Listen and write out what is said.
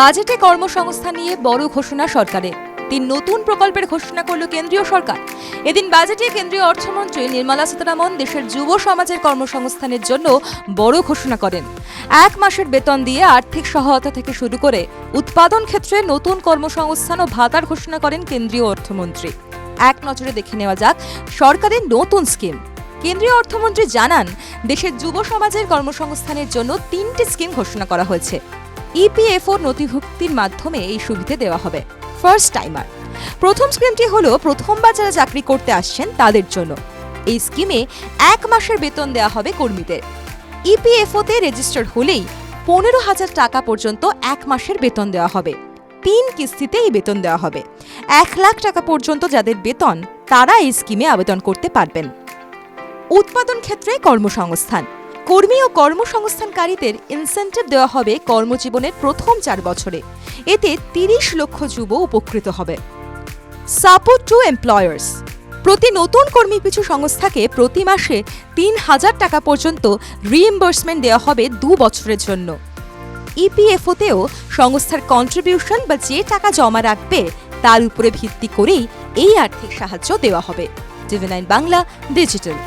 বাজেটে কর্মসংস্থান নিয়ে বড় ঘোষণা সরকারের। তিন নতুন প্রকল্পের ঘোষণা করল কেন্দ্রীয় সরকার। এদিন বাজেটে কেন্দ্রীয় অর্থমন্ত্রী নির্মলা সীতারামন দেশের যুব সমাজের কর্মসংস্থানের জন্য বড় ঘোষণা করেন। এক মাসের বেতন দিয়ে আর্থিক সহায়তা থেকে শুরু করে উৎপাদন ক্ষেত্রে নতুন কর্মসংস্থান ও ভাতার ঘোষণা করেন কেন্দ্রীয় অর্থমন্ত্রী। এক নজরে দেখে নেওয়া যাক সরকারের নতুন স্কিম। কেন্দ্রীয় অর্থমন্ত্রী জানান, দেশের যুব সমাজের কর্মসংস্থানের জন্য তিনটি স্কিম ঘোষণা করা হয়েছে। ইপিএফও নথিভুক্তির মাধ্যমে এই সুবিধে দেওয়া হবে। ফার্স্ট টাইমার প্রথম স্কিমটি হলো, প্রথমবার যারা চাকরি করতে আসছেন তাদের জন্য। এই স্কিমে এক মাসের বেতন দেওয়া হবে কর্মীদের। ইপিএফওতে রেজিস্টার হলেই পনেরো হাজার টাকা পর্যন্ত এক মাসের বেতন দেওয়া হবে। তিন কিস্তিতে এই বেতন দেওয়া হবে। এক লাখ টাকা পর্যন্ত যাদের বেতন, তারা এই স্কিমে আবেদন করতে পারবেন। উৎপাদন ক্ষেত্রে কর্মসংস্থান। কর্মী ও কর্মসংস্থানকারীদের ইনসেন্টিভ দেওয়া হবে কর্মজীবনের প্রথম চার বছরে। এতে তিরিশ লক্ষ যুব উপকৃত হবে। সাপোর্ট টু এমপ্লয়ার্স প্রতি নতুন কর্মী পিছু সংস্থাকে প্রতি মাসে তিন হাজার টাকা পর্যন্ত রিইম্বার্সমেন্ট দেওয়া হবে দু বছরের জন্য। ইপিএফওতেও সংস্থার কন্ট্রিবিউশন বা যে টাকা জমা রাখবে, তার উপরে ভিত্তি করেই এই আর্থিক সাহায্য দেওয়া হবে। TV nine Bangla digital